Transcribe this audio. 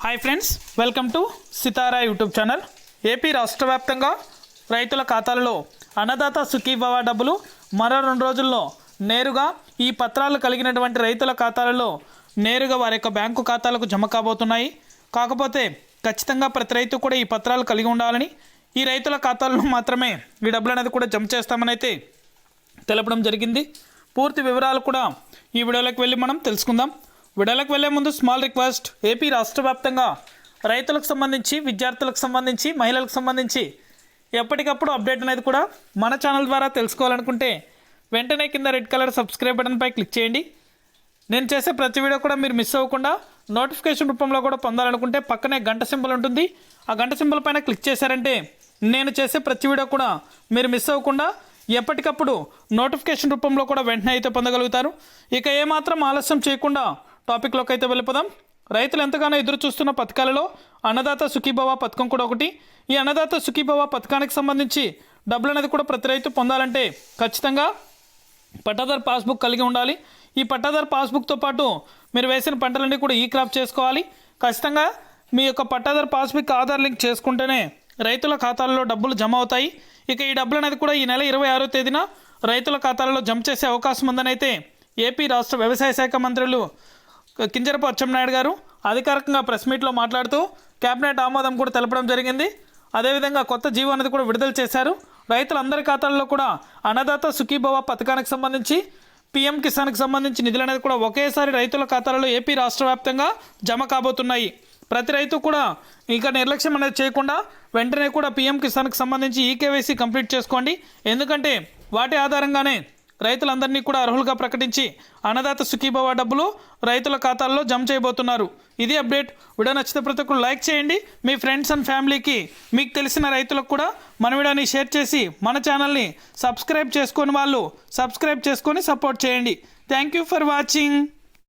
Hi friends welcome to Sitara YouTube channel AP రాష్ట్ర వ్యాప్తంగా రైతుల ఖాతాలలో అన్నదాత సుఖీభవ డబ్బులు మరో రెండు రోజుల్లో నేరుగా ఈ పత్రాలు కలిగినటువంటి రైతుల ఖాతాలలో నేరుగా వారి యొక్క బ్యాంకు ఖాతాలకు జమ కాబోతున్నాయి కాకపోతే ఖచ్చితంగా ప్రతి రైతు కూడా ఈ పత్రాలు కలిగి ఉండాలని ఈ రైతుల ఖాతాలను మాత్రమే ఈ డబ్బులు అనేది కూడా జమ చేస్తామని అయితే తెలపడం జరిగింది పూర్తి వివరాలు కూడా ఈ వీడియోలోకి వెళ్ళి మనం తెలుసుకుందాం విడలకు వెళ్ళే ముందు స్మాల్ రిక్వెస్ట్. ఏపీ రాష్ట్ర వ్యాప్తంగా రైతులకు సంబంధించి విద్యార్థులకు సంబంధించి మహిళలకు సంబంధించి ఎప్పటికప్పుడు అప్డేట్ అనేది కూడా మన ఛానల్ ద్వారా తెలుసుకోవాలనుకుంటే వెంటనే కింద రెడ్ కలర్ సబ్స్క్రైబ్ బటన్పై క్లిక్ చేయండి. నేను చేసే ప్రతి వీడియో కూడా మీరు మిస్ అవ్వకుండా నోటిఫికేషన్ రూపంలో కూడా పొందాలనుకుంటే పక్కనే గంట సింబల్ ఉంటుంది. ఆ గంట సింబల్ పైన క్లిక్ చేశారంటే నేను చేసే ప్రతి వీడియో కూడా మీరు మిస్ అవ్వకుండా ఎప్పటికప్పుడు నోటిఫికేషన్ రూపంలో కూడా వెంటనే అయితే పొందగలుగుతారు. ఇక ఏమాత్రం ఆలస్యం చేయకుండా టాపిక్లోకి అయితే వెళ్ళిపోదాం. రైతులు ఎంతగానో ఎదురు చూస్తున్న పథకాలలో అన్నదాత సుఖీభవ పథకం కూడా ఒకటి. ఈ అన్నదాత సుఖీభవ పథకానికి సంబంధించి డబ్బులు అనేది కూడా ప్రతి రైతు పొందాలంటే ఖచ్చితంగా పట్టాదారు పాస్బుక్ కలిగి ఉండాలి. ఈ పట్టాదారు పాస్బుక్తో పాటు మీరు వేసిన పంటలన్నీ కూడా ఈ క్రాప్ చేసుకోవాలి. ఖచ్చితంగా మీ యొక్క పట్టాదారు పాస్బుక్ ఆధార్ లింక్ చేసుకుంటేనే రైతుల ఖాతాల్లో డబ్బులు జమ అవుతాయి. ఇక ఈ డబ్బులు అనేది కూడా ఈ నెల ఇరవై ఆరో తేదీన రైతుల ఖాతాలలో జమ చేసే అవకాశం ఉందని అయితే ఏపీ రాష్ట్ర వ్యవసాయ శాఖ మంత్రులు కింజరపు అచ్చెన్నాయుడు గారు అధికారికంగా ప్రెస్ మీట్లో మాట్లాడుతూ కేబినెట్ ఆమోదం కూడా తెలపడం జరిగింది. అదేవిధంగా కొత్త జీవో అనేది కూడా విడుదల చేశారు. రైతులందరి ఖాతాల్లో కూడా అన్నదాత సుఖీభవ పథకానికి సంబంధించి పీఎం కిసాన్కి సంబంధించి నిధులు అనేది కూడా ఒకేసారి రైతుల ఖాతాలలో ఏపీ రాష్ట్ర వ్యాప్తంగా జమ కాబోతున్నాయి. ప్రతి రైతు కూడా ఇంకా నిర్లక్ష్యం అనేది చేయకుండా వెంటనే కూడా పీఎం కిసాన్కి సంబంధించి ఈకేవైసీ కంప్లీట్ చేసుకోండి. ఎందుకంటే వాటి ఆధారంగానే రైతులందరినీ కూడా అర్హులుగా ప్రకటించి అన్నదాత సుఖీభవ డబ్బులు రైతుల ఖాతాల్లో జమ చేయబోతున్నారు. ఇది అప్డేట్. వీడియో నచ్చితే ప్రతి ఒక్కరు లైక్ చేయండి. మీ ఫ్రెండ్స్ అండ్ ఫ్యామిలీకి మీకు తెలిసిన రైతులకు కూడా మన వీడియోని షేర్ చేసి మన ఛానల్ని సబ్స్క్రైబ్ చేసుకొని వాళ్ళు సబ్స్క్రైబ్ చేసుకొని సపోర్ట్ చేయండి. Thank you for watching.